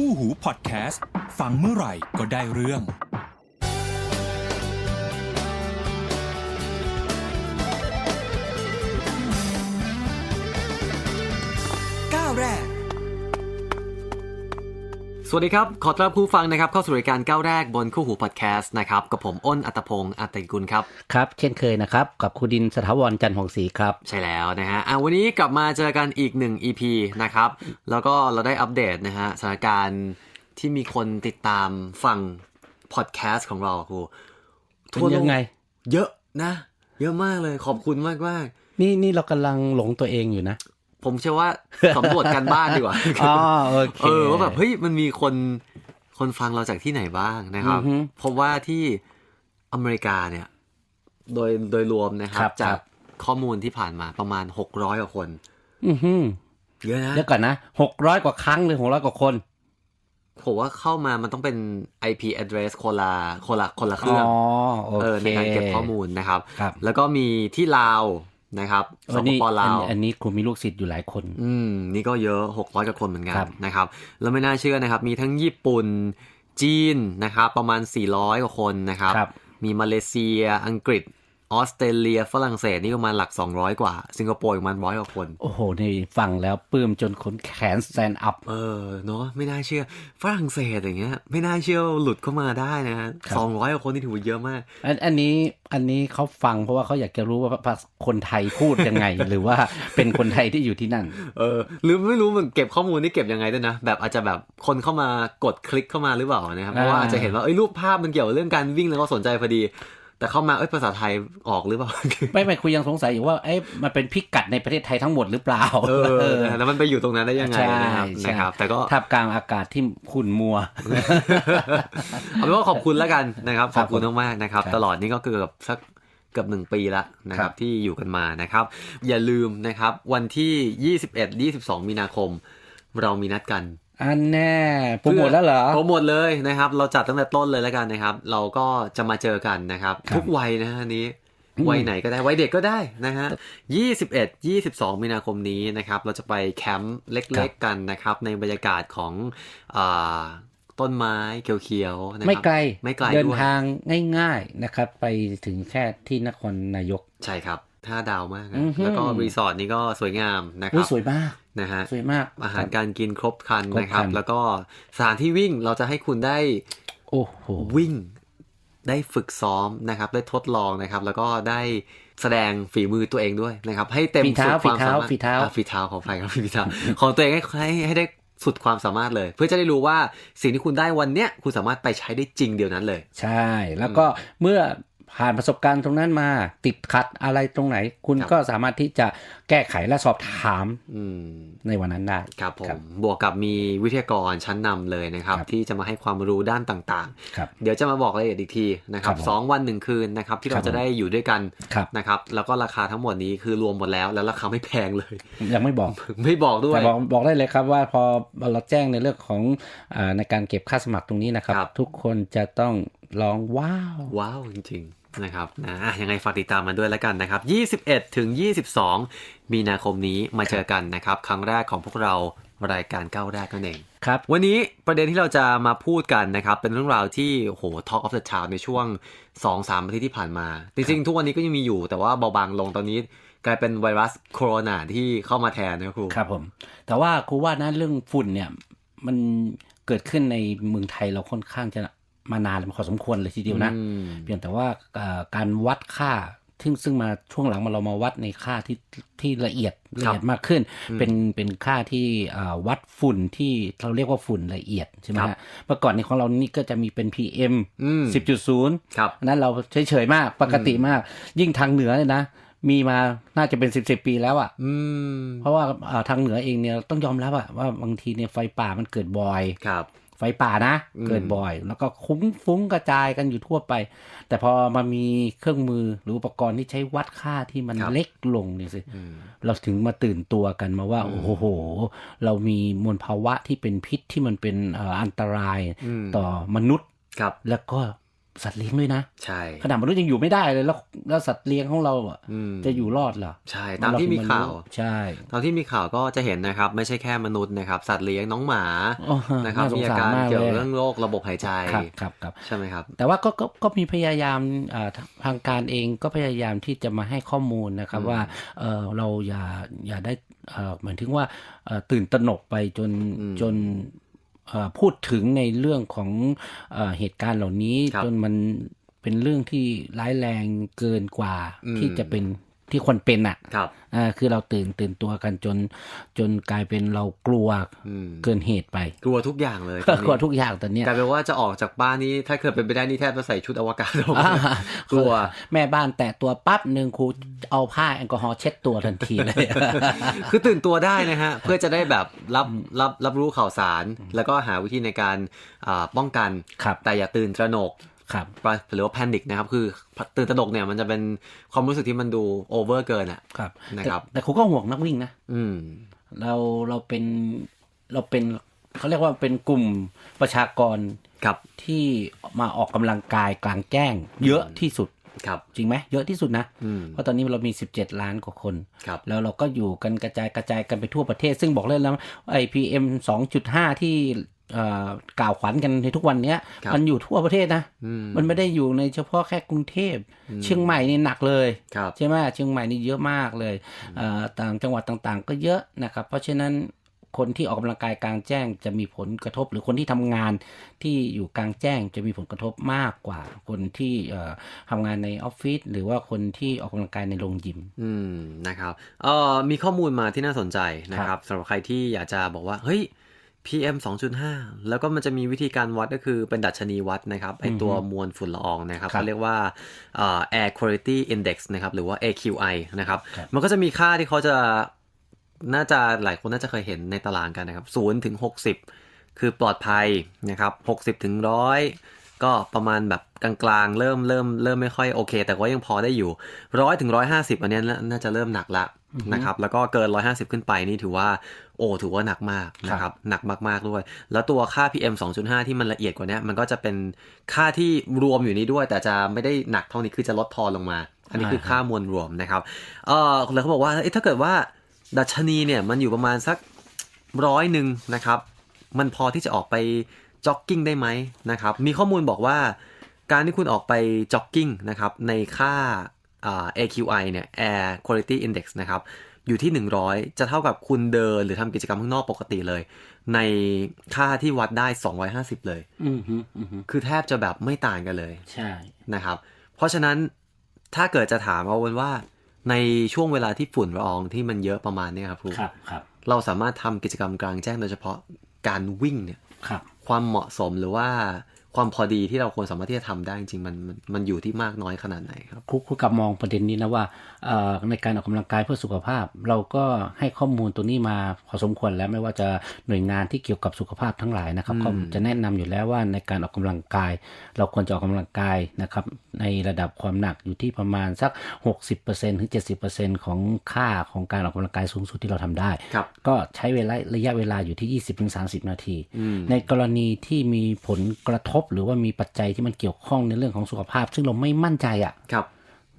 คู่หูพอดแคสต์ ฟังเมื่อไหร่ก็ได้เรื่อง สวัสดีครับ ขอต้อนรับผู้ฟังนะครับ เข้าสู่รายการก้าวแรกบนคู่หูพอดแคสต์นะครับ กับผมอ้นอัตพงศ์อัตติกุลครับ ครับ เช่นเคยนะครับ กับครูดินสถาวรจันทร์หงศรีครับ ใช่แล้วนะฮะอะวันนี้กลับมาเจอกันอีกหนึ่ง EP นะครับ แล้วก็เราได้อัปเดตนะฮะสถานการณ์ที่มีคนติดตามฟังพอดแคสต์ของเราครูเป็นยังไง เยอะนะ เยอะมากเลยขอบคุณมากมากนี่นี่เรากำลังหลงตัวเองอยู่นะๆ ผมเชื่อว่าสำรวจกันบ้านดีกว่าอ๋อโอเคเออว่าแบบเฮ้ยมันมีคนคนฟังเราจากที่ไหนบ้างนะครับอือฮึพบว่าที่อเมริกาเนี่ย โดยโดยรวมนะครัครับบจากครับข้อมูลที่ผ่านมาประมาณ600กว่าคนอือหือเยอะนะเดี๋ยวก่อนนะหกร้อยกว่าครั้งหรือหกร้อยกว่าคนผมว่าเข้ามามันต้องเป็น IP address คนละคนละคนละเครื่องอ๋อโอเออเคในการเก็บข้อมูลนะครับครับแล้วก็มีที่ลาว นะครับเอสอปนี่ปอัลานวอันนี้ครูมีลูกศิษย์อยู่หลายคน อืมนี่ก็เยอะ 600กว่าคนเหมือนกันครับนะครับ แล้วไม่น่าเชื่อนะครับ มีทั้งญี่ปุ่นจีนนะครับ ประมาณ 400 กว่าคนนะครับครับมีมาเลเซียอังกฤษ ออสเตรเลียฝรั่งเศสนี่ประมาณหลัก 200 กว่า สิงคโปร์อีกประมาณร้อยกว่าคน โอ้โห นี่ฟังแล้วปลื้มจนขนแขนสแตนด์อัพ เออ เนาะไม่น่าเชื่อ ฝรั่งเศสอย่างเงี้ย ไม่น่าเชื่อว่าหลุดเข้ามาได้นะฮะครับสองร้อยกว่าคนนี่ถือว่าเยอะมาก อันอันนี้อันนี้เขาฟังเพราะว่าเขาอยากจะรู้ว่าภาษาคนไทยพูดยังไง หรือว่าเป็นคนไทยที่อยู่ที่นั่น เออ หรือไม่รู้มันเก็บข้อมูลนี่เก็บยังไงด้วยนะ แบบอาจจะแบบคนเข้ามากดคลิกเข้ามาหรือเปล่านะครับ เพราะว่าอ่าอาจจะเห็นว่าเอ้ยรูปภาพมันเกี่ยวกับเรื่องการวิ่งแล้วก็สนใจพอดี แต่เข้ามาเอ้ยภาษาไทยออกหรือเปล่า ไม่ไม่คุยยังสงสัยอยู่ว่าเอ๊ะมันเป็นพิกัดในประเทศไทยทั้งหมดหรือเปล่า เออนะแล้วมันไปอยู่ตรงนั้นได้ยังไงใช่นะครับใช่นะครับ แต่ก็ท่ามกลางอากาศที่ขุ่นมัว เอาเป็นว่าขอบคุณแล้วกันนะครับคขรัอบบคุณมากๆนะครับครับ ตลอดนี้ก็เกือบสักเกือบหนึ่งปีละนะคครัรับบที่อยู่กันมานะครับ อย่าลืมนะครับ วันที่ 21 22 มีนาคม เรามีนัดกัน อันแน่โปรโมทแล้วเหรอโปรโมทเลยนะครับ เราจัดตั้งแต่ต้นเลยแล้วกันนะครับ เราก็จะมาเจอกันนะครับครับทุกวัยนะฮะอันนี้อืมวัยไหนก็ได้วัยเด็กก็ได้นะฮะ21 22 มีนาคมนี้นะครับ เราจะไปแคมป์เล็กๆกันนะครับ ในบรรยากาศของอาต้นไม้เขียวๆนะครับไม่ไกลไม่ไกลเดินด้วยทางง่าย ๆนะครับ ไปถึงแค่ที่นครนายกใช่ครับ ท่าดาวมากนะอือหือแล้วก็รีสอร์ทนี้ก็สวยงามนะคอุ้รัยบสวยมากนะฮะสวยมากอาหารการกินครบครันครบนะครับครันแล้วก็สถานที่วิ่งเราจะให้คุณได้โอ้โหวิ่งได้ฝึกซ้อมนะครับ ได้ทดลองนะครับ แล้วก็ได้แสดงฝีมือตัวเองด้วยนะครับ ให้เต็มฝีเท้าสุดความฝีเท้าสามารถฝีเท้าอะฝีเท้าของไฟครับฝีเท้าของตัวเองให้ให้ให้ได้สุดความสามารถเลย เพื่อจะได้รู้ว่าสิ่งที่คุณได้วันเนี้ยคุณสามารถไปใช้ได้จริงเดียวนั้นเลย ใช่แล้วก็เมื่อ ผ่านประสบการณ์ตรงนั้นมา ติดขัดอะไรตรงไหน คุณครับก็สามารถที่จะแก้ไขและสอบถามอืมในวันนั้นได้ครับผครัมบบวกกับมีวิทยากรชั้นนำเลยนะครับครับที่จะมาให้ความรู้ด้านต่างครับๆเดี๋ยวจะมาบอกรายละเอียดอีกทีนะครับครับผมสองวันหนึ่งคืนนะครับที่ครัเราบผมจะได้อยู่ด้วยกันครับนะครับแล้วก็ราคาทั้งหมดนี้คือรวมหมดแล้ว แล้วราคาไม่แพงเลย ยังไม่บอกไม่บอกด้วยแต่บอกบอกได้เลยครับว่าพอเราแจ้งในเรื่องของอาในการเก็บค่าสมัครตรงนี้นะครับครับ ทุกคนจะต้องร้องว้าว ว้าวจริงๆ นะครับนะอะยังไงฝากติดตามมันด้วยแล้วกันนะครับ 21 ถึง 22 มีนาคมนี้มาเจอกันนะครับ ครั้งแรกของพวกเรารายการก้าวแรกนั่นเองครับวันนี้ประเด็นที่เราจะมาพูดกันนะครับ เป็นเรื่องราวที่โอ้โห Talk of the Town ในช่วง 2-3อาทิตย์ที่ผ่านมา จริงๆ ทุกวันนี้ก็ยังมีอยู่แต่ว่าเบาบางลงตอนนี้กลายเป็นไวรัสโคโรนาที่เข้ามาแทนนะครับครูครับผม แต่ว่าครูว่านะเรื่องฝุ่นเนี่ย มันเกิดขึ้นในเมืองไทยเราค่อนข้างจะ มานานพอสมควรเลยทีเดียวนะอืมเพียงแต่ว่าเอ่อการวัดค่าซึ่งซึ่งมาช่วงหลังมาเรามาวัดในค่าที่ที่ละเอียดละเอียดมากขึ้น เป็นเป็นค่าที่เอ่อวัดฝุ่นที่เราเรียกว่าฝุ่นละเอียดใช่ไหมครับฮะเมื่อก่อนนี้ของเรานี่ก็จะมีเป็น PM อืม10.0ครับอันนั้นเราเฉยๆมากปกติมาก ยิ่งทางเหนือเนี่ยนะมีมา น่าจะเป็นสิบสิบปีแล้วอะ่ะอืมเพราะว่าเอ่อทางเหนือเองเนี่ยต้องยอมรับอะว่าบางทีเนี่ยไฟป่ามันเกิดบ่อยครับ ไฟป่านะอืมเกิดบ่อย แล้วก็คุ้งฟุ้งกระจายกันอยู่ทั่วไป แต่พอมามีเครื่องมือหรืออุปกรณ์ที่ใช้วัดค่าที่มันครับเล็กลงเนี่ยสิอืมเราถึงมาตื่นตัวกันมาว่า โอ้โห เรามีมลภาวะที่เป็นพิษที่มันเป็นเอ่ออันตรายอืมต่อมนุษย์ครับแล้วก็ สัตว์เลี้ยงด้วยนะ ใช่ขนาดมนุษย์ยังอยู่ไม่ได้เลยแล้วแล้วสัตว์เลี้ยงของเราอะอืมจะอยู่รอดเหรอใช่ ตามที่มีข่าวใช่ ตามที่มีข่าวก็จะเห็นนะครับ ไม่ใช่แค่มนุษย์นะครับ สัตว์เลี้ยงน้องหมาโอ้โหนะครับน่าสงมีอาสารการมากเกี่ยวเลยเรื่องโรคระบบหายใจครับครับครับใช่ไหมครับ แต่ว่าก็ก็ก็มีพยายามอ่าทางการเองก็พยายามที่จะมาให้ข้อมูลนะครับว่าเออเราอย่าอย่าได้เอ่อหมายถึงว่าเอ่อตื่นตระหนกไปจนอืมจนเอ่อ พูดถึงในเรื่องของเอ่อเหตุการณ์เหล่านี้ครับจนมันเป็นเรื่องที่ร้ายแรงเกินกว่าอืมที่จะเป็น ที่ควรเป็นอะครับอ่าคือเราตื่นตื่นตัวกันจน จนกลายเป็นเรากลัวอืมเกินเหตุไป กลัวทุกอย่างเลยกลัวทุกอย่างตอนเนี้ยกลายเป็นว่าจะออกจากบ้านนี้ถ้าเกิดเป็นไปได้นี่แทบจะใส่ชุดอวกาศออกอ่ามากลัวแม่บ้านแตะตัวปั๊บหนึ่งครูเอาผ้าแอลกอฮอล์เช็ดตัวทันทีเลย คือตื่นตัวได้นะฮะ เพื่อจะได้แบบรับรับรับรู้ข่าวสาร แล้วก็หาวิธีในการอ่าป้องกันครับแต่อย่าตื่นตระหนก ครับหรือว่าแพนิคนะครับคือตื่นตระหนกเนี่ยมันจะเป็นความรู้สึกที่มันดูโอเวอร์เกินอะครับนะครับแต่แต่ครูก็ห่วงนักวิ่งนะอืมเราเราเป็นเราเป็นเขาเรียกว่าเป็นกลุ่มประชากรครับที่มาออกกำลังกายกลางแจ้ง เยอะที่สุดครับจริงไหมเยอะที่สุดนะอืมเพราะตอนนี้เรามี 17 ล้านกว่าคนครับแล้วเราก็อยู่กันกระจายกระจายกันไปทั่วประเทศ ซึ่งบอกเลยแล้วไอพีเอ็มสองจุดห้าที่เอ่อ กล่าวขวัญกันในทุกวันเนี้ยครับมันอยู่ทั่วประเทศนะอืมมันไม่ได้อยู่ในเฉพาะแค่กรุงเทพ เชียงใหม่นี่หนักเลยครับใช่ไหมเชียงใหม่นี่เยอะมากเลยเอ่อต่างจังหวัดต่างๆ ก็เยอะนะครับ เพราะฉะนั้นคนที่ออกกำลังกายกลางแจ้งจะมีผลกระทบ หรือคนที่ทำงานที่อยู่กลางแจ้งจะมีผลกระทบมากกว่า คนที่เอ่อทำงานในออฟฟิศหรือว่าคนที่ออกกำลังกายในโรงยิมอืมนะครับเอ่อมีข้อมูลมาที่น่าสนใจนะครับสำหรับใครที่อยากจะบอกว่าเฮ้ย PM 2.5 แล้วก็มันจะมีวิธีการวัดก็คือเป็นดัชนีวัดนะครับไอตัวมวลฝุ่นละอองนะครับครับเขาเรียกว่าเอ่อ Air Quality Index นะครับหรือว่า AQI นะครับครับมันก็จะมีค่าที่เขาจะน่าจะหลายคนน่าจะเคยเห็นในตารางกันนะครับ0ถึง60 คือปลอดภัยนะครับ60ถึง100 ก็ประมาณแบบกลางๆ เริ่มเริ่มเริ่มไม่ค่อยโอเค แต่ก็ยังพอได้อยู่ร้อยถึงร้อยห้าสิบอันเนี้ยน่าน่าจะเริ่มหนักละ นะครับแล้วก็เกินร้อยห้าสิบขึ้นไปนี่ถือว่าโอ้ถือว่าหนักมากนะครับหนักมากๆด้วย แล้วตัวค่า PM 2.5 ที่มันละเอียดกว่าเนี้ยมันก็จะเป็นค่าที่รวมอยู่นี้ด้วย แต่จะไม่ได้หนักเท่านี้คือจะลดทอนลงมา อันนี้คืออ่าฮะค่ามวลรวมนะครับเออแล้วเขาบอกว่าเอ้ยถ้าเกิดว่าดัชนีเนี่ยมันอยู่ประมาณสักร้อยหนึ่งนะครับมันพอที่จะออกไปจ็อกกิ้งได้ไหมนะครับมีข้อมูลบอกว่าการที่คุณออกไปจ็อกกิ้งนะครับในค่าอ่า AQI เนี่ย Air Quality Index นะครับ อยู่ที่ 100 จะเท่ากับคุณเดินหรือทำกิจกรรมข้างนอกปกติเลย ในค่าที่วัดได้ 250 เลยอืมฮึอืมฮึคือแทบจะแบบไม่ต่างกันเลย ใช่นะครับ เพราะฉะนั้นถ้าเกิดจะถามเอาเป็นว่าในช่วงเวลาที่ฝุ่นละอองที่มันเยอะประมาณเนี้ยครับครูครับครับ เราสามารถทำกิจกรรมกลางแจ้งโดยเฉพาะการวิ่งเนี่ยครับความเหมาะสมหรือว่า ความพอดีที่เราควรสามารถที่จะทำได้จริงๆมันมันมันอยู่ที่มากน้อยขนาดไหนครับครูครูกลับมองประเด็นนี้นะว่าเอ่อในการออกกำลังกายเพื่อสุขภาพ เราก็ให้ข้อมูลตัวนี้มาพอสมควรแล้วไม่ว่าจะหน่วยงานที่เกี่ยวกับสุขภาพทั้งหลายนะครับอืมก็จะแนะนำอยู่แล้วว่าในการออกกำลังกาย เราควรจะออกกำลังกายนะครับในระดับความหนักอยู่ที่ประมาณสัก 60%ถึง 70%ของค่าของการออกกำลังกายสูงสุดที่เราทำได้ครับก็ใช้เวลาระยะเวลาอยู่ที่ 20-30 นาทีอืมในกรณีที่มีผลกระทบหรือว่ามีปัจจัยที่มันเกี่ยวข้องในเรื่องของสุขภาพ ซึ่งเราไม่มั่นใจอะ่ะครับ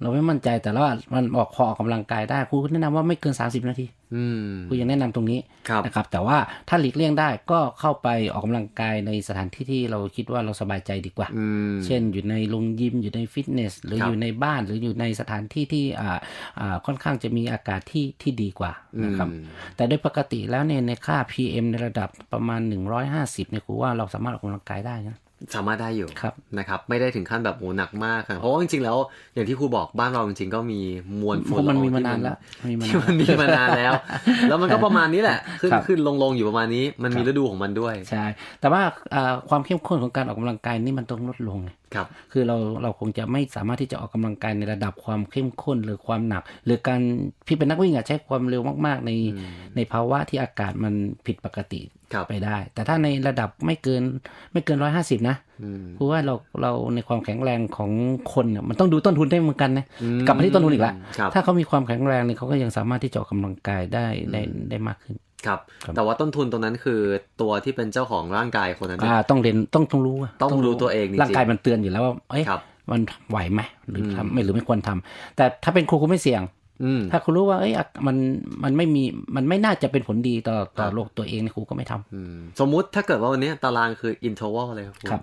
เราไม่มั่นใจแต่ว่ามันออกคอออกกำลังกายได้ครูแนะนำว่าไม่เกิน 30 นาทีอืมครูยังแนะนำตรงนี้ครับนะครับ แต่ว่าถ้าหลีกเลี่ยงได้ก็เข้าไปออกกำลังกายในสถานที่ที่เราคิดว่าเราสบายใจดีกว่าอืมเช่นอยู่ในโรงยิมอยู่ในฟิตเนส หรือครับอยู่ในบ้านหรืออยู่ในสถานที่ที่อ่าอ่าค่อนข้างจะมีอากาศที่ที่ดีกว่านะครับอืมแต่โดยปกติแล้วเนี่ยในค่า PM ในระดับประมาณ 150เนี่ยครูว่าเราสามารถออกกำลังกายได้นะ สามารถได้อยู่ครับนะครับไม่ได้ถึงขั้นแบบโอ้หนักมากครับเพราะว่าจริงๆแล้วอย่างที่ครูบอกบ้านเราจริงๆก็มีมวลเพฝุ่นราะมันละอองมีมาที่นานแล้วมีมาที่นานมันมีมานานแล้ว แล้วมันก็ประมาณนี้แหละ ขึ้นครับขึ้นลงลงอยู่ประมาณนี้ มันมีครับฤดูของมันด้วยใช่แต่ว่าอ่าความเข้มข้นของการออกกำลังกายนี่มันต้องลดลงไงครับคือเราเราคงจะไม่สามารถที่จะออกกำลังกายในระดับความเข้มข้นหรือความหนัก หรือการพี่เป็นนักวิ่งอะใช้ความเร็วมาก ๆ ในในภาวะที่อากาศมันผิดปกติครับ ไปได้ แต่ถ้าในระดับไม่เกินไม่เกินร้อยห้าสิบนะอืมเพราะว่าเราเราในความแข็งแรงของคนเนี่ยมันต้องดูต้นทุนได้เหมือนกันนะอืมกลับมาที่ต้นทุนอีกแล้วครับถ้าเขามีความแข็งแรงเนี่ยเขาก็ยังสามารถที่จะออกกำลังกายได้ได้ได้มากขึ้นครับครับแต่ว่าต้นทุนตรงนั้นคือตัวที่เป็นเจ้าของร่างกายคนนั้นอ่าต้องเรียนต้องต้องรู้ะต้องรู้ตัวเองจริงๆร่างกายมันเตือนอยู่แล้วว่าเอ้ยครับมันไหวไหมหรือมทำไม่หรือไม่ควรทำแต่ถ้าเป็นครูคุณไม่เสี่ยงอืม ถ้าคุณรู้ว่าเอ้ยอะมันมันไม่มีมันไม่น่าจะเป็นผลดีต่อต่อครับโลกตัวเองครูก็ไม่ทำอืมสมมุติถ้าเกิดว่าวันนี้ตารางคือ interval เลยครับครับ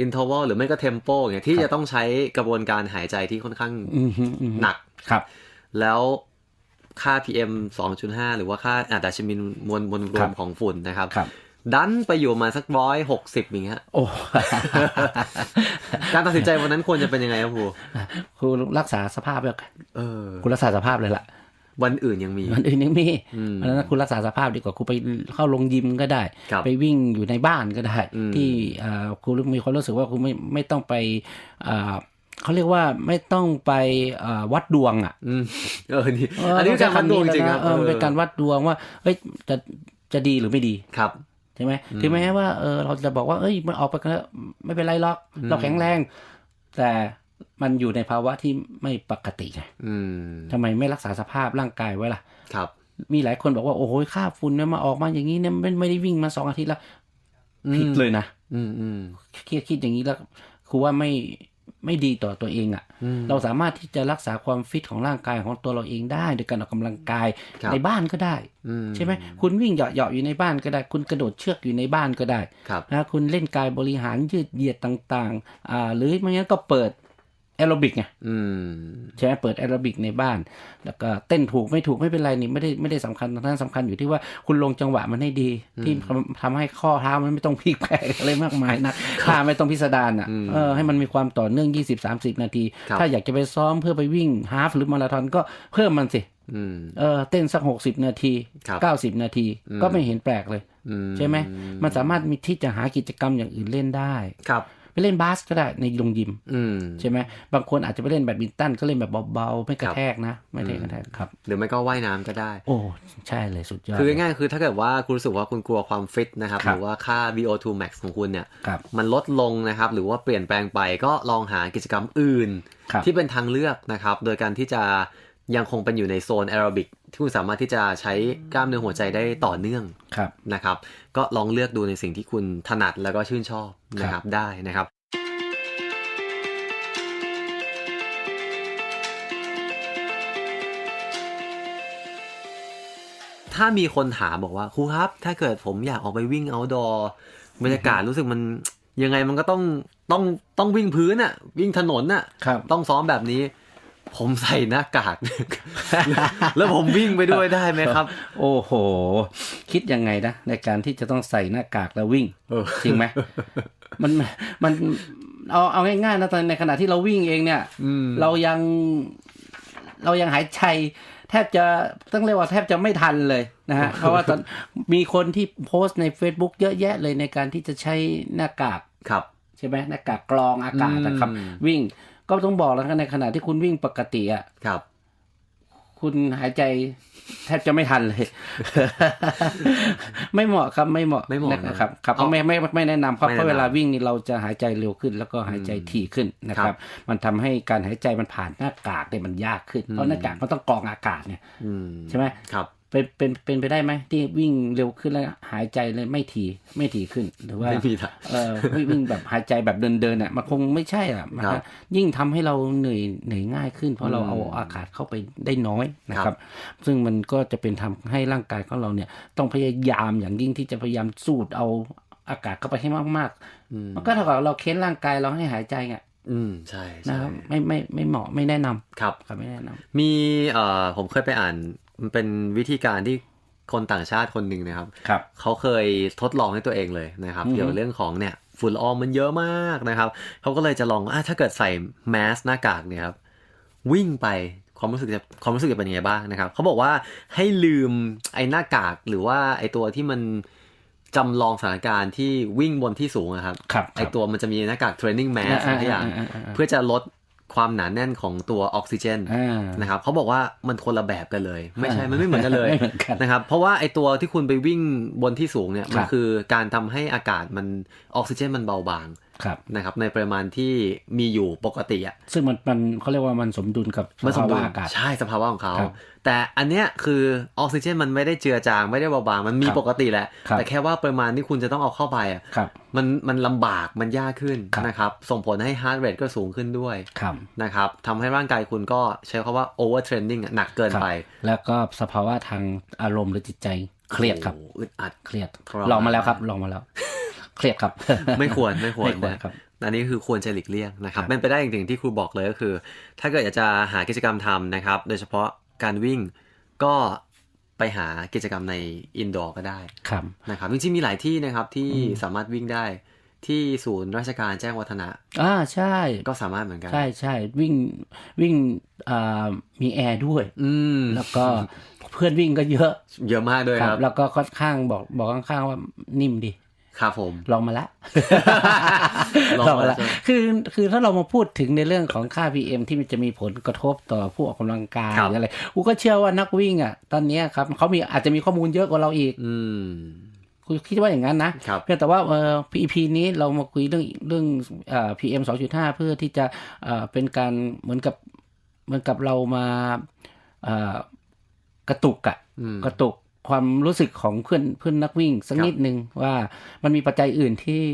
อินเทอร์วัลหรือไม่ก็เทมโปอย่างเงี้ยที่จะต้องใช้กระบวนการหายใจที่ค่อนข้างอืมฮึอืมฮึหนักครับ แล้วค่า PM 2.5 หรือว่าค่าอ่าดัชมินมวลมวลรควรัมบของฝุ่นนะครับครับ ดันไปอยู่มาสักร้อยหกสิบอย่างเงี้ยโอ้การตัดสินใจวันนั้นควรจะเป็นยังไงครับครูครูรักษาสภาพแล้วกันเออคุณรักษาสภาพเลยล่ะ วันอื่นยังมีมันอื่นยังมีอืมเพราะฉะนั้นคุณรักษาสภาพดีกว่าคุณไปเข้าลงยิมก็ได้ครับไปวิ่งอยู่ในบ้านก็ได้อืมที่อ่าคุณมีความรู้สึกว่าคุณไม่ไม่ต้องไปอ่าเขาเรียกว่าไม่ต้องไปอ่าวัดดวงอะอืมเออนี่เอันนี้คือการวัดดวงจริงๆครับเออมันเป็นการวัดดวงว่าเฮ้ยจะจะดีหรือไม่ดีครับ ใช่ไหมถึงแม้ว่าเออเราจะบอกว่าเอ้ยมันออกไปก็ไม่เป็นไรหรอก เราแข็งแรง แต่มันอยู่ในภาวะที่ไม่ปกติไงอืมทำไมไม่รักษาสภาพร่างกายไว้ล่ะ ครับ มีหลายคนบอกว่าโอ้โหค่าฝุ่นเนี่ยมาออกมาอย่างนี้เนี่ยไม่ไม่ได้วิ่งมาสองอาทิตย์แล้วผิดเลยนะอืมอืมคิดคิดอย่างนี้แล้วคือว่าไม่ ไม่ดีต่อตัวเองอะ่ะอืมเราสามารถที่จะรักษาความฟิตของร่างกายของตัวเราเองได้โดยการออกกำลังกายครับในบ้านก็ได้อืมใช่ไหมคุณวิ่งเหยาะเหาะๆอยู่ในบ้านก็ได้ คุณกระโดดเชือกอยู่ในบ้านก็ได้ครับนะคุณเล่นกายบริหารยืดเหยียดต่างๆอ่าหรือไม่งั้นก็เปิด แอโรบิกไงอืมใช่ไหมเปิดแอโรบิกในบ้าน แล้วก็เต้นถูกไม่ถูกไม่เป็นไรนี่ไม่ได้ไม่ได้สำคัญท่านสำคัญอยู่ที่ว่าคุณลงจังหวะมันให้ดี ที่ทำทำให้ข้อเท้ามันไม่ต้องพลิกแพลกอะไรมากมายนะท่าไม่ต้องพิสดารอะอืมเออให้มันมีความต่อเนื่อง 20-30 นาทีครับถ้าอยากจะไปซ้อมเพื่อไปวิ่งฮาฟหรือมาราธอนก็เพิ่มมันสิอืมเออเต้นสัก60นาทีครับ90นาทีอืมก็ไม่เห็นแปลกเลยอืใช่ไหมมันสามารถมีที่จะหากิจกรรมอย่างอื่นเล่นได้ครับ ไปเล่นบาสก็ได้ในโรงยิมอืมใช่ไหมบางคนอาจจะไปเล่นแบดมินตันก็เล่นแบบเบาๆ ไม่กระครับแทกนะ ไม่ได้กระแทกครับ หรือไม่ก็ว่ายน้ำก็ได้ โอ้ใช่เลยสุดยอด คือง่ายๆคือถ้าเกิดว่าคุณรู้สึกว่าคุณกลัวความฟิตนะครับครัหบรือว่าค่า VO2 max ของคุณเนี่ยครับมันลดลงนะครับหรือว่าเปลี่ยนแปลงไปก็ลองหากิจกรรมอื่นครับที่เป็นทางเลือกนะครับ โดยการที่จะ ยังคงเป็นอยู่ในโซนแอโรบิกที่คุณสามารถที่จะใช้กล้ามเนื้อหัวใจได้ต่อเนื่องครับนะครับ ก็ลองเลือกดูในสิ่งที่คุณถนัดแล้วก็ชื่นชอบนะครับได้นะครับถ้ามีคนถามบอกว่าครูครับ ถ้าเกิดผมอยากออกไปวิ่ง outdoor บรรยากาศรู้สึกมันยังไงมันก็ต้องต้องต้องวิ่งพื้นอะวิ่งถนนอะครับต้องซ้อมแบบนี้ ผมใส่หน้ากาก แล้วผมวิ่งไปด้วยได้ไหมครับ โอ้โห คิดยังไงนะ ในการที่จะต้องใส่หน้ากากแล้ววิ่งเออจริงไหมมันมันเอาเอาง่ายๆนะตอนในขณะที่เราวิ่งเองเนี่ยอืมเรายัง เรายังหายใจแทบจะต้องเรียกว่าแทบจะไม่ทันเลยนะฮะเพราะว่าตอนมีคนที่โพสต์ใน Facebook เยอะแยะเลยในการที่จะใช้หน้ากากครับใช่ไหมหน้ากากกรองอากาศนะครับอืมวิ่ง ก็ต้องบอกแล้วกันในขณะที่คุณวิ่งปกติอะครับ คุณหายใจแทบจะไม่ทันเลย ไม่เหมาะครับไม่เหมาะไม่เหมาะนะนะครับ ครับเอาไม่ไม่ไม่ไม่แนะนำครับไม่เพแนะนำราะเวลาวิ่งนี่เราจะหายใจเร็วขึ้น แล้วก็หายใจถี่ขึ้นนะคครัรับบมันทำให้การหายใจมันผ่านหน้ากากเนี่ยมันยากขึ้นเพราะหน้ากากมันต้องกรองอากาศเนี่ยอืมใช่ไหมครับ เป็นเป็นเป็นไปได้ไหมที่วิ่งเร็วขึ้นแล้วหายใจเลยไม่ถี่ไม่ถี่ขึ้นหรือว่าไม่มีทางเออวิ่งวิ่งแบบหายใจแบบเดินเดินๆอะมันคงไม่ใช่อะมันครับยิ่งทำให้เราเหนื่อยเหนื่อยง่ายขึ้น เพราะเราอืมเอาอากาศเข้าไปได้น้อยนะคครัรับ บ ซึ่งมันก็จะเป็นทำให้ร่างกายของเราเนี่ย ต้องพยายามอย่างยิ่งที่จะพยายามสูดเอาอากาศเข้าไปให้มากอืมๆ มันก็เท่ากับเราเค้นร่างกายเราให้หายใจไงอืมใช่นะใช่ครับไม่ไม่ไม่เหมาะไม่แนะนำครับ ครับไม่แนะนำ มีเอ่อผมเคยไปอ่าน มันเป็นวิธีการที่คนต่างชาติคนหนึ่งนะครับครับเขาเคยทดลองให้ตัวเองเลยนะครับอือฮึเกี่ยวกับเรื่องของเนี่ยฝุ่นละอองมันเยอะมากนะครับเขาก็เลยจะลองอะถ้าเกิดใส่แมสหน้ากากเนี่ยครับวิ่งไปความรู้สึกจะความรู้สึกจะเป็นยังไงบ้างนะครับเขาบอกว่าให้ลืมไอ้หน้ากากหรือว่าไอ้ตัวที่มันจำลองสถานการณ์ที่วิ่งบนที่สูงอะครับครับไอ้ตัวมันจะมีหน้ากากเทรนนิ่งแมสอะไรอย่างอ่าอ่าอ่าอ่าเพื่อจะลด ความหนาแน่นของตัวออกซิเจนอ่านะครับเขาบอกว่ามันคนละแบบกันเลย ไม่ใช่มันไม่เหมือนกันเลยไม่เหมือนกันนะครับเพราะว่าไอตัวที่คุณไปวิ่งบนที่สูงเนี่ยครับมันคือการทำให้อากาศมันออกซิเจนมันเบาบาง ครับนะครับในปริมาณที่มีอยู่ปกติอะซึ่งมันมันเขาเรียกว่ามันสมดุลกับมันสมดุลภาวะอากาศใช่สภาวะของเขาครับแต่อันเนี้ยคือออกซิเจนมันไม่ได้เจือจางไม่ได้เบาบางมันมีครับปกติแหละครับแต่แค่ว่าปริมาณที่คุณจะต้องเอาเข้าไปอะครับมันมันลำบากมันยากขึ้นครับนะครับส่งผลให้ฮาร์ดเรทก็สูงขึ้นด้วยครับนะครับทำให้ร่างกายคุณก็ใช้คำว่า over training อะหนักเกินไป แล้วก็สภาวะทางอารมณ์หรือจิตใจเครียดครับโอ้โหอึดอัดเครียดทรมานลองมาแล้วครับลองมาแล้ว เครียดครับ ไม่ควรไม่ควรไม่ควรนะครับอันนี้คือควรจะหลีกเลี่ยงนะครับครับเป็นไปได้จริงๆที่ครูบอกเลยก็คือ ถ้าเกิดอยากจะหากิจกรรมทำนะครับ โดยเฉพาะการวิ่งก็ไปหากิจกรรมในอินดอร์ก็ได้ครับนะครับจริงๆมีหลายที่นะครับที่สามารถวิ่งได้ที่ศูนย์ราชการแจ้งวัฒนะอ่าใช่ ก็สามารถเหมือนกัน ใช่ใช่วิ่งวิ่งอ่ามีแอร์ด้วย อืมแล้วก็เพื่อนวิ่งก็เยอะ เยอะมากด้วยคครัรับบแล้วก็ค่อนข้างบอกบอกข้างๆว่านิ่มดี ครับผมลองมาแล้วลองมาแล้วคือคือถ้าเรามาพูดถึงในเรื่องของค่า PM ที่มันจะมีผลกระทบต่อผู้ออกกำลังกายครับหรืออะไรกูก็เชื่อว่านักวิ่งอะ ตอนเนี้ยครับเขามีอาจจะมีข้อมูลเยอะกว่าเราอีก อืมกูคิดว่าอย่างนั้นนะครับเพียงแต่ว่าเอ่อ EP นี้เรามาคุยเรื่องเรื่องเอ่อ PM 2.5 เพื่อที่จะเอ่อเป็นการเหมือนกับเหมือนกับเรามาเอ่อกระตุกอะอืมกระตุก ความรู้สึกของเพื่อนเพื่อนนักวิ่งสักครับนิดนึงว่ามันมีปัจจัยอื่นที่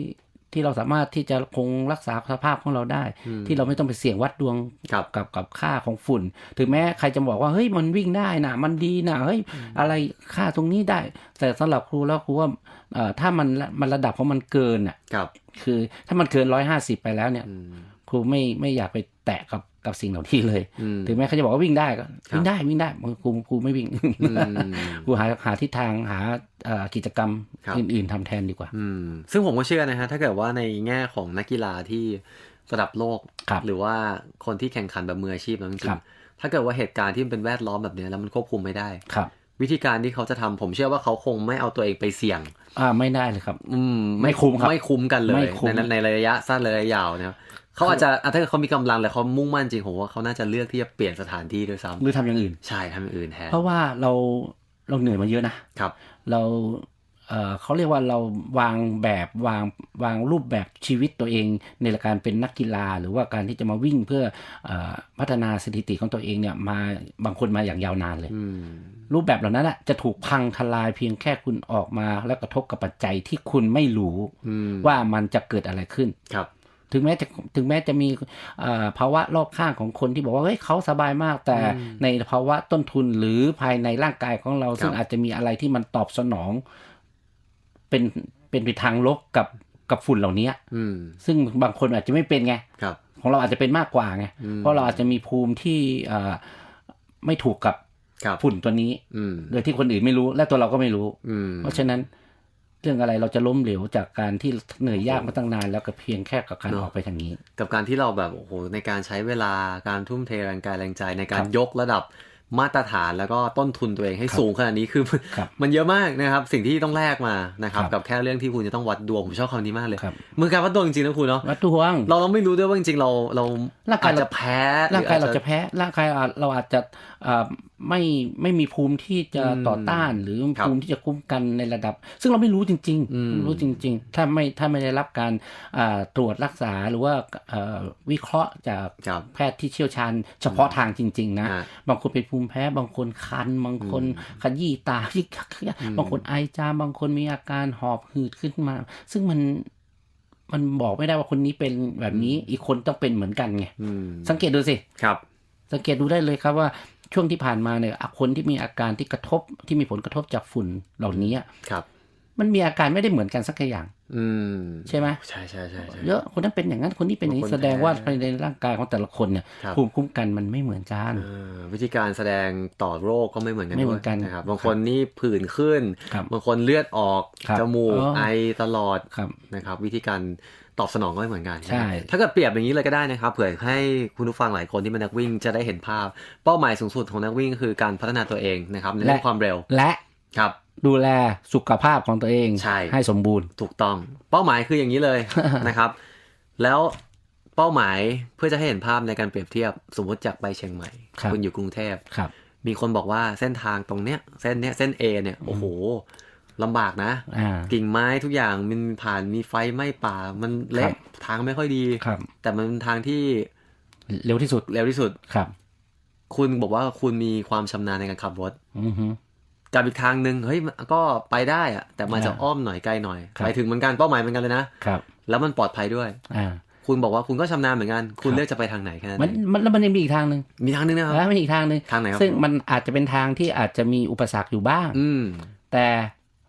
ที่เราสามารถที่จะคงรักษาสภาพของเราได้ ที่เราไม่ต้องไปเสี่ยงวัดดวงครับกับกับค่าของฝุ่น ถึงแม้ใครจะบอกว่าเฮ้ยมันวิ่งได้นะมันดีนะเฮ้ยอะไรค่าตรงนี้ได้ แต่สำหรับครูแล้วครูว่าเอ่อถ้ามันมันระดับของมันเกินอะครับคือถ้ามันเกินร้อยห้าสิบไปแล้วเนี่ยอืมครูไม่ไม่อยากไปแตะกับ กับสิ่งเหล่านี้เลยอืมถึงแม้เขาจะบอกว่าวิ่งได้ก็ครับวิ่งได้วิ่งได้ครูครูไม่วิ่งอืมครูหาหาทิศทางหาเอ่อกิจกรรมครับอื่น ๆทำแทนดีกว่าอืมซึ่งผมก็เชื่อนะฮะถ้าเกิดว่าในแง่ของนักกีฬาที่ระดับโลกครับหรือว่าคนที่แข่งขันแบบมืออาชีพแล้วจริครังบๆถ้าเกิดว่าเหตุการณ์ที่มันเป็นแวดล้อมแบบเนี้ยแล้วมันควบคุมไม่ได้ครับวิธีการที่เขาจะทำผมเชื่อว่าเขาคงไม่เอาตัวเองไปเสี่ยง อ่าไม่ได้เลยครับ อืมไม่คุ้มครับไม่คุ้มกันเลไม่ยคุ้มในในระยะสั้นระยะยาวนะครับ เขาอาจจะอะถ้าเกิดเขามีกำลังและเขามุ่งมั่นจริงผมว่าเขาน่าจะเลือกที่จะเปลี่ยนสถานที่ด้วยซ้หรือทำอย่างอื่นำใช่ทำอย่างอื่นแทนเพราะว่าเราเราเหนื่อยมาเยอะนะครับ เราเอ่อเขาเรียกว่าเราวางแบบวางวางรูปแบบชีวิตตัวเอง ในการเป็นนักกีฬา หรือว่าการที่จะมาวิ่งเพื่อเออพัฒนาสถิติของตัวเองเนี่ยมาบางคนมาอย่างยาวนานเลยอืมรูปแบบเหล่านั้นอะจะถูกพังทลายเพียงแค่คุณออกมา แล้วกระทบกับปัจจัยที่คุณไม่รู้อืมว่ามันจะเกิดอะไรขึ้นครับ ถึงแม้จะถึงแม้จะมีเอ่อภาวะรอบข้างของคนที่บอกว่าเฮ้ยเขาสบายมากแต่ในภาวะต้นทุนหรือภายในร่างกายของเรา ซึ่งอาจจะมีอะไรที่มันตอบสนอง เป็นเป็นไปทางลบกับกับฝุ่นเหล่านี้อืมซึ่งบางคนอาจจะไม่เป็นไงครับของเราอาจจะเป็นมากกว่าไงอืมเพราะเราอาจจะมีภูมิที่เอ่อไม่ถูกกับครับฝุ่นตัวนี้อืมโดยที่คนอื่นไม่รู้ และตัวเราก็ไม่รู้อืมเพราะฉะนั้น เรื่องอะไรเราจะล้มเหลวจากการที่เหนื่อยยากมาตั้งนานแล้วก็เพียงแค่กับการเนอะออกไปทางนี้ กับการที่เราแบบโอ้โหในการใช้เวลาการทุ่มเทแรงกายแรงใจในการครับยกระดับมาตรฐานแล้วก็ต้นทุนตัวเองให้ครับสูงขนาดนี้คือครับมันเยอะมากนะครับ สิ่งที่ต้องแลกมานะครับครับ กับแค่เรื่องที่คุณจะต้องวัดดวงผมชอบคำนี้มากเลยครับมือการวัดดวงจริงๆนะคุณเนาะวัดดวงเราเราไม่รู้ด้วยว่าจริงๆเราเราร่างกายอาจเราจะแพ้ร่างกายหอเราอจะแพ้ร่างกายเราอาจจะเอ่อไม่ไม่มีภูมิที่จะอืมต่อต้านหรือครับภูมิที่จะคุ้มกันในระดับ ซึ่งเราไม่รู้จริงอืมๆไม่รู้จริง ๆ ถ้าไม่ถ้าไม่ได้รับการอ่าตรวจรักษาหรือว่าเอ่อวิเคราะห์จากครับแพทย์ที่เชี่ยวชาญ เฉพาะทางจริง ๆ นะอ่าบางคนเป็นภูมิแพ้บางคนคัน บางคนขยี้ตาบางคนไอจามบางคนมีอาการหอบหืดขึ้นมา ซึ่งมันมันบอกไม่ได้ว่าคนนี้เป็นแบบนี้อีกคนต้องเป็นเหมือนกันไงอืมสังเกตดูสิครับ สังเกตดูได้เลยครับว่า ช่วงที่ผ่านมาเนี่ยคนที่มีอาการที่กระทบที่มีผลกระทบจากฝุ่นเหล่านี้ครับ มันมีอาการไม่ได้เหมือนกันสักอย่าง อืมใช่ไหมใช่ใช่ใช่ใช่เยอะคนนั้นเป็นอย่างนั้นคนนี้เป็นอย่างนี้บางคนแสดงว่าแพ้ภายในร่างกายของแต่ละคนเนี่ยครับภูมิคุ้มกันมันไม่เหมือนกันเออวิธีการแสดงต่อโรคก็ไม่เหมือนกันไม่เหมืด้วอยนกันนะครับบางคนนี่ผื่นขึ้นครับบางคนเลือดออกครับจมูกอ๋อไอตลอดครับนะครับ วิธีการตอบสนองก็ไม่เหมือนกันใช่ถ้าเกิดเปรียบอย่างนี้เลยก็ได้นะครับ เผื่อให้คุณผู้ฟังหลายคนที่เป็นนักวิ่งจะได้เห็นภาพ เป้าหมายสูงสุดของนักวิ่งก็คือการพัฒนาตัวเองนะครับในเรื่องความเร็วและครับ ดูแลสุขภาพของตัวเองใช่ให้สมบูรณ์ถูกต้อง เป้าหมายคืออย่างนี้เลยนะครับ แล้วเป้าหมายเพื่อจะให้เห็นภาพในการเปรียบเทียบสมมติจากไปเชียงใหม่ครับคุณอยู่กรุงเทพครับมีคนบอกว่าเส้นทางตรงเนี้ยเส้นเนี้ยเส้น A เนี่ยโอ้โหลำบากนะอ่ากิ่งไม้ทุกอย่างมันผ่านมีไฟไหม้ป่า มันครัเละบทางไม่ค่อยดีครับแต่มันเป็นทางที่เร็วที่สุดเร็วที่สุดครับ คุณบอกว่าคุณมีความชำนาญในการขับรถอือฮึ กับอีกทางหนึ่งเฮ้ยมันก็ไปได้อะแต่มันจะอ่าอ้อมหน่อยไกลหน่อยครับไปถึงเหมือนกันเป้าหมายเหมือนกันเลยนะครับแล้วมันปลอดภัยด้วยอ่าคุณบอกว่าคุณก็ชำนาญเหมือนกัน คุณครับเลือกจะไปทางไหนแค่นั้นมันเองมันแล้วมันยังมีอีกทางหนึ่งมีทางหนึงนะครับแล้วมันมีอีกทางหนึ่งทางไหนครับซึ่งมันอาจจะเป็นทางที่อาจจะมีอุปสรรคอยู่บ้าง อืมแต่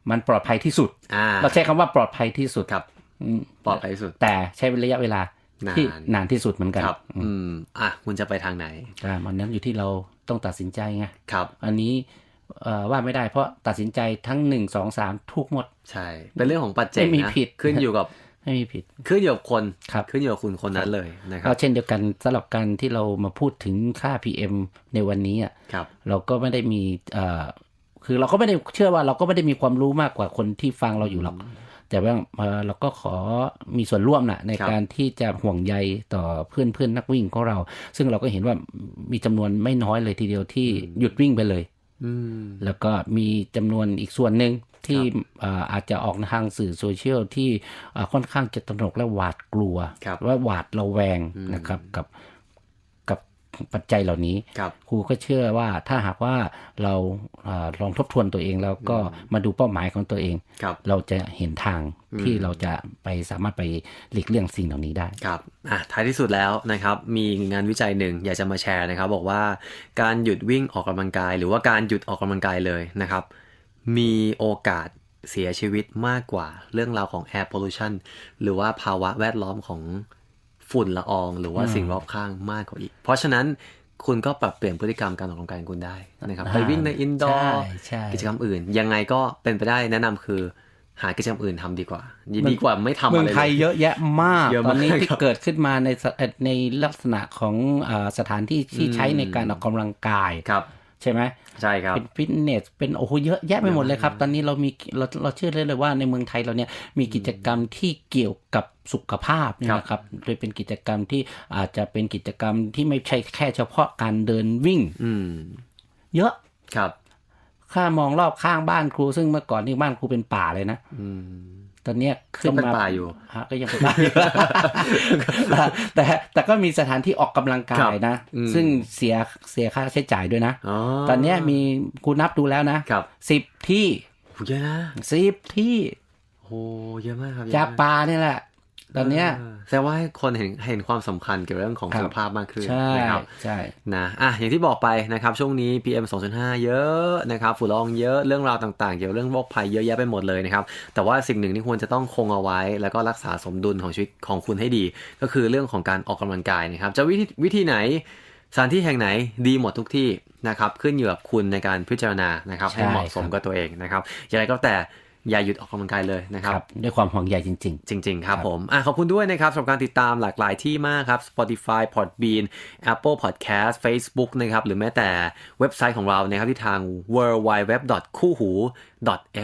มันปลอดภัยที่สุดอ่าเราใช้คำว่าปลอดภัยที่สุดครับอืมปลอดภัยที่สุด แต่ใช้ระยะเวลาที่นานนานที่สุดเหมือนกันครับอืมอืมอะคุณจะไปทางไหนอ่ามันนั้นอยู่ที่เราต้องตัดสินใจไงครับ อันนี้เอ่อ ว่าไม่ได้เพราะตัดสินใจทั้งหนึ่งสองสามทุกหมด ใช่ เป็นเรื่องของปัจเจกไม่มีนะผิดขึ้นอยู่กับไม่มีผิดขึ้นอยู่กับคนครับขึ้นอยู่กับคุณคนนั้นเลยนะครัก็บเช่นเดียวกันสำหรับการที่เรามาพูดถึงค่า PM ในวันนี้อะครับเราก็ไม่ได้มีเอ่อคือเราก็ไม่ได้เชื่อว่าเราก็ไม่ได้มีความรู้มากกว่าคนที่ฟังเราอยู่หรอกแต่ว่าเอ่อเราก็ขอมีส่วนร่วมนะในครับการที่จะห่วงใยต่อเพื่อนเพื่อนนักวิ่งของเรา ซึ่งเราก็เห็นว่ามีจำนวนไม่น้อยเลยทีเดียวที่หยุดวิ่งไปเลยอืม แล้วก็มีจำนวนอีกส่วนหนึ่งที่ครับเอ่ออาจจะออกทางสื่อโซเชียลที่เอ่อค่อนข้างจะตระหนกและหวาดกลัวครับว่าหวาดระแวงอืมนะครับกับกับ ปัจจัยเหล่านี้ครับครูก็เชื่อว่าถ้าหากว่าเราเออลองทบทวนตัวเองแล้วก็มาดูเป้าหมายของตัวเองครับเราจะเห็นทางอืมที่เราจะไปสามารถไปหลีกเลี่ยงสิ่งเหล่านี้ได้ครับอะท้ายที่สุดแล้วนะครับ มีงานวิจัยหนึ่งอยากจะมาแชร์นะครับ บอกว่าการหยุดวิ่งออกกำลังกาย หรือว่าการหยุดออกกำลังกายเลยนะครับ มีโอกาสเสียชีวิตมากกว่าเรื่องราวของ air pollution หรือว่าภาวะแวดล้อมของ ฝุ่นละอองหรือว่าสิ่งรอบข้างมากกว่าอีก เพราะฉะนั้นคุณก็ปรับเปลี่ยนพฤติกรรมการออกกำลังกายของคุณได้นะครับอ่าไปวิ่งในอินดอร์ใช่ใช่กิจกรรมอื่น ยังไงก็เป็นไปได้แนะนำคือหากิจกรรมอื่นทำดีกว่า ดีกว่าไม่ทำเมือะองไรไทยเลยเยอะแยะมากเยอะตมากอนนี้ที่ครับเกิดขึ้นมาในสเอ่อในลักษณะของอาสถานที่ที่ใช้ในการออกกำลังกายครับ ใช่ไหมใช่ครับ เป็นฟิตเนสเป็นโอ้โหเยอะแยะไปหมดเลยครับ ตอนนี้เรามีเราเราเชื่อได้เลยว่าในเมืองไทยเราเนี่ยมีกิจกรรมที่เกี่ยวกับสุขภาพเนี่ยครับนะครับโดยเป็นกิจกรรมที่อาจจะเป็นกิจกรรมที่ไม่ใช่แค่เฉพาะการเดินวิ่ง อืมเยอะครับ ข้ามองรอบข้างบ้านครูซึ่งเมื่อก่อนนี่บ้านครูเป็นป่าเลยนะ อืมต อนเนี้ยขึ้นก็เป็นมาป่าอยู่ฮะก็ยังเป็นป่าอยู่แต่แต่ก็มีสถานที่ออกกำลังกายนะอืมซึ่งเสียเสียค่าใช้จ่ายด้วยนะอ๋อตอนเนี้ยมีครูนับดูแล้วนะครับสิบที่โหเยอะนะสิบที่โหเยอะมากครับจากเยอะมป่าเนี่ยแหละ ตอนเนี้ยเออแสดงว่าให้คนเห็นเห็นความสำคัญเกี่ยวกับเรื่องของครับสุขภาพมากขึ้นใช่นะครับใช่นะอะอย่างที่บอกไปนะครับช่วงนี้ PM 2.5 เยอะนะครับฝุ่นละอองเยอะเรื่องราวต่างๆ เกี่ยวกับเรื่องโรคภัยเยอะแยะไปหมดเลยนะครับแต่ว่าสิ่งหนึ่งที่ควรจะต้องคงเอาไว้ แล้วก็รักษาสมดุลของชีวิตของคุณให้ดี ก็คือเรื่องของการออกกำลังกายนะครับจะวิธีวิธีไหนสถานที่แห่งไหนดีหมดทุกที่นะครับขึ้นอยู่กับคุณในการพิจารณานะครับให้เหมาะสมกับตัวเองนะครับอย่างไรก็แต่ อย่าหยุดออกกำลังกายเลยนะคครับรับ ด้วยความห่วงใยจริงจริง ๆ ครับผมอะขอบคุณด้วยนะครับสำหรับการติดตามหลากหลายที่มากครับ Spotify Podbean Apple Podcast Facebook นะครับ หรือแม้แต่เว็บไซต์ของเรานะครับที่ทาง w w w คู่หู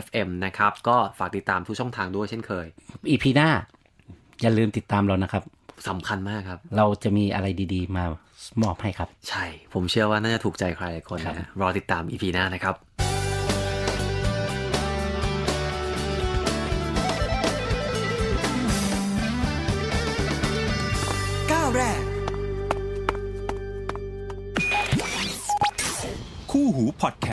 .fm นะครับ ก็ฝากติดตามทุกช่องทางด้วยเช่นเคยๆอีพีหน้า อย่าลืมติดตามเรานะครับสำคัญมากครับ เราจะมีอะไรดี ๆ มามอบให้ครับ ใช่ ผมเชื่อว่าน่าจะถูกใจใครหลายคนครับนะรอติดตาม EP หน้านะครับ คู่หูพอดแค